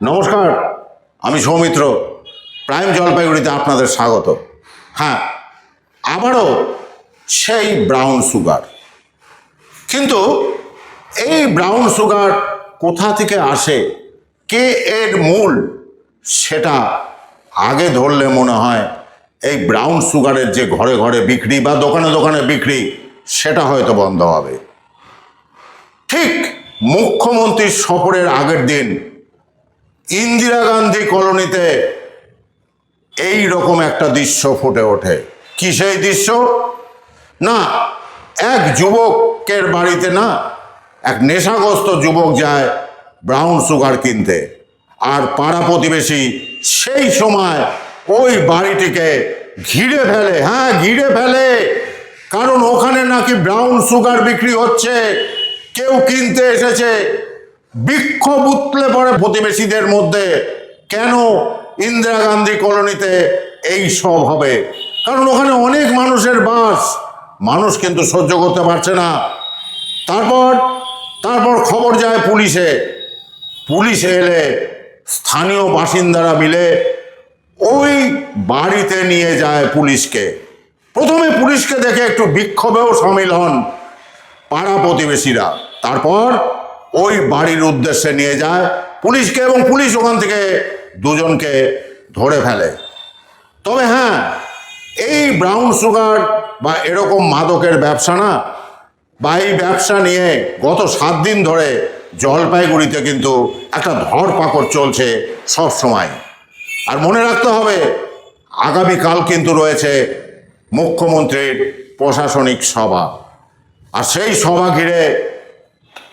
নমস্কার, আমি সৌমিত্র, প্রাইম জলপাইগুড়িতে আপনাদের স্বাগত। হ্যাঁ আবারও সেই ব্রাউন সুগার। কিন্তু এই ব্রাউন সুগার কোথা থেকে আসে, কে এর মূল, সেটা আগে ধরলে মনে হয় এই ব্রাউন সুগারের যে ঘরে ঘরে বিক্রি বা দোকানে দোকানে বিক্রি, সেটা হয়তো বন্ধ হবে। ঠিক মুখ্যমন্ত্রীর সফরের আগের দিন ইন্দিরা গান্ধী কলোনিতে এই রকম একটা দৃশ্য ফুটে ওঠে। কি সেই দৃশ্য? না, এক যুবকের বাড়িতে না, এক নেশাগ্রস্ত যুবক যায় ব্রাউন সুগার কিনতে। আর পাড়া প্রতিবেশী সেই সময় ওই বাড়িটিকে ঘিরে ফেলে হ্যাঁ ঘিরে ফেলে। কারণ ওখানে নাকি ব্রাউন সুগার বিক্রি হচ্ছে, কেউ কিনতে এসেছে বিক্ষোভ উতলে পড়ে প্রতিবেশীদের মধ্যে। কেন ইন্দিরা গান্ধী কলোনিতে এই সব হবে? কারণ ওখানে অনেক মানুষের বাস। মানুষ কিন্তু সহ্য করতে পারছে না। তারপর তারপর খবর যায় পুলিশে। পুলিশে এলে স্থানীয় বাসিন্দারা মিলে ওই বাড়িতে নিয়ে যায় পুলিশকে। প্রথমে পুলিশকে দেখে একটু বিক্ষোভেও সামিল হন পাড়া প্রতিবেশীরা। তারপর ওই বাড়ির উদ্দেশ্যে নিয়ে যায়, পুলিশকে এবং পুলিশ ওখান থেকে দুজনকে ধরে ফেলে। তবে হ্যাঁ এই ব্রাউন সুগার বা এরকম মাদকের ব্যবসা না, বা এই ব্যবসা নিয়ে গত সাত দিন ধরে জলপাইগুড়িতে কিন্তু একটা ধরপাকড় চলছে সব সময়। আর মনে রাখতে হবে, আগামীকাল কিন্তু রয়েছে মুখ্যমন্ত্রীর প্রশাসনিক সভা। আর সেই সভা ঘিরে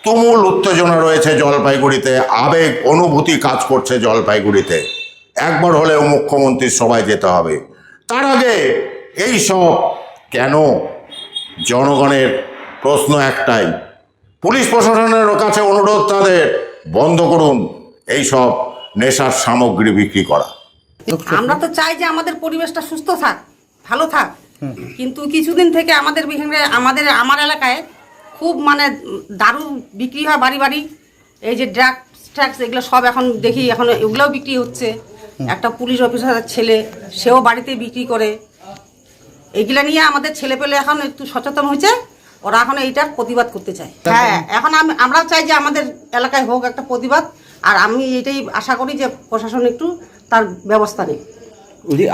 তুমুল উত্তেজনা রয়েছে জলপাইগুড়িতে। আবেগ অনুভূতি কাজ করছে জলপাইগুড়িতে। একবার হলেও মুখ্যমন্ত্রীর সভায় যেতে হবে। তার আগে এই সব কেন? জনগণের প্রশ্ন একটাই। পুলিশ প্রশাসনের কাছে অনুরোধ তাদের বন্ধ করুন এই সব নেশার সামগ্রী বিক্রি করা। আমরা তো চাই যে আমাদের পরিবেশটা সুস্থ থাক ভালো থাক। কিন্তু কিছুদিন থেকে আমাদের আমাদের আমার এলাকায় খুব মানে দারু বিক্রি হয় বাড়ি বাড়ি। এই যে ড্রাগস ট্রাগস এগুলো সব এখন দেখি এখন এগুলোও বিক্রি হচ্ছে। একটা পুলিশ অফিসারের ছেলে সেও বাড়িতে বিক্রি করে। এগুলা নিয়ে আমাদের ছেলে পেলে এখন একটু সচেতন হয়েছে। ওরা এখন এইটার প্রতিবাদ করতে চায়। হ্যাঁ এখন আমি আমরাও চাই যে আমাদের এলাকায় হোক একটা প্রতিবাদ। আর আমি এটাই আশা করি যে প্রশাসন একটু তার ব্যবস্থা নেই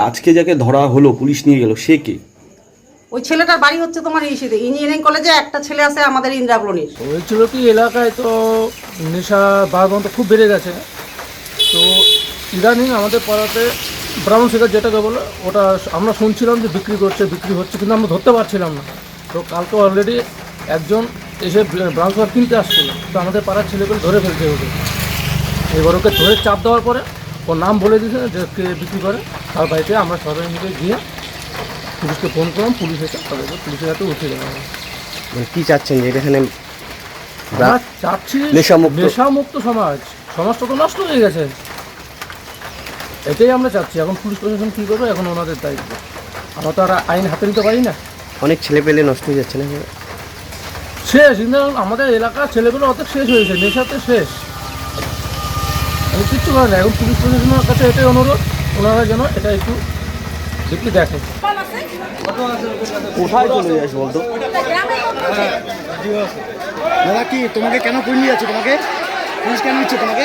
আজকে যাকে ধরা হলো পুলিশ নিয়ে গেল সে কে? ওই ছেলেটার বাড়ি হচ্ছে তোমার ইসিতে ইঞ্জিনিয়ারিং কলেজে একটা ছেলে আছে আমাদের ইন্দিরা কলোনির হয়েছিল কি, এলাকায় তো নেশা বারবন্ত খুব বেড়ে গেছে। তো ইদানিং আমাদের পাড়াতে ব্রাউন সুগার যেটাকে বলে, ওটা আমরা শুনছিলাম যে বিক্রি করছে, বিক্রি হচ্ছে, কিন্তু আমরা ধরতে পারছিলাম না। তো কালকে অলরেডি একজন এসে ব্রাউন সুগার কিনতে আসছিল। তো আমাদের পাড়ার ছেলেগুলো ধরে ফেলছে ওকে। এবার ওকে ধরে চাপ দেওয়ার পরে, ওর নাম বলে দিয়েছে যে কে বিক্রি করে, তার বাড়িতে আমরা সবাই মিলে গিয়ে পুলিশকে ফোন করলাম পুলিশ এসে তাদেরকে পুলিশের হাতে উঠে দেওয়া হবে মানে কি চাচ্ছেন যে এখানে আমরা চাচ্ছি নেশামুক্ত। নেশামুক্ত সমাজ। সমাজটা তো নষ্ট হয়ে গেছে। এটাই আমরা চাচ্ছি। এখন পুলিশ প্রশাসন কী করবে? এখন ওনাদের দায়িত্ব। আমরা তো আর আইন হাতে নিতে পারি না। অনেক ছেলে পেলে নষ্ট হয়ে যাচ্ছে না? শেষ। কিন্তু আমাদের এলাকার ছেলেগুলো অর্ধেক শেষ হয়েছে। নেশাতে শেষ। আমি কিচ্ছু করে না এখন পুলিশ প্রশাসনের কাছে এটাই অনুরোধ। ওনারা যেন এটা একটু কোথায় চলে যাস বলতো দাদা কি তোমাকে কেন পুলিশ নিয়ে যাচ্ছে তোমাকে পুলিশ কেন নিচ্ছে তোমাকে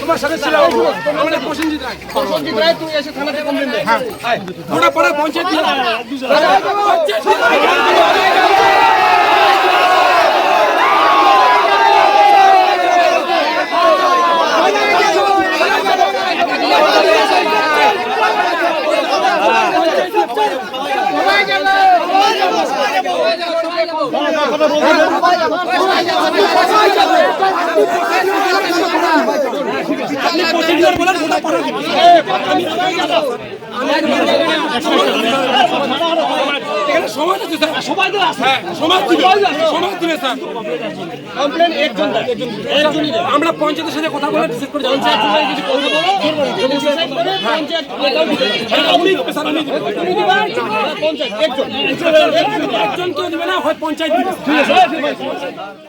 তোমার সাথে ছিলাম আমাদের প্রসেনজিৎ রায় প্রসেনজিৎ রায় তুই এসে থানাতে কমপ্লেন দে হ্যাঁ ওটা পরে পঞ্চায়েত সবাই গেল সময় আছে স্যার। সময় তো আছে। সময় দিবে। সময় দিবে স্যার। কমপ্লেন একজন একজনই আমরা পঞ্চায়েতের সাথে কথা বলে ডিসাইড করে কিছু করবে ডিসাইড পঞ্চায়েত উনি স্যার উনি পঞ্চায়েত একজন। একজন কেউ দিবে না হয় পঞ্চায়েত দিবে। ঠিক আছে।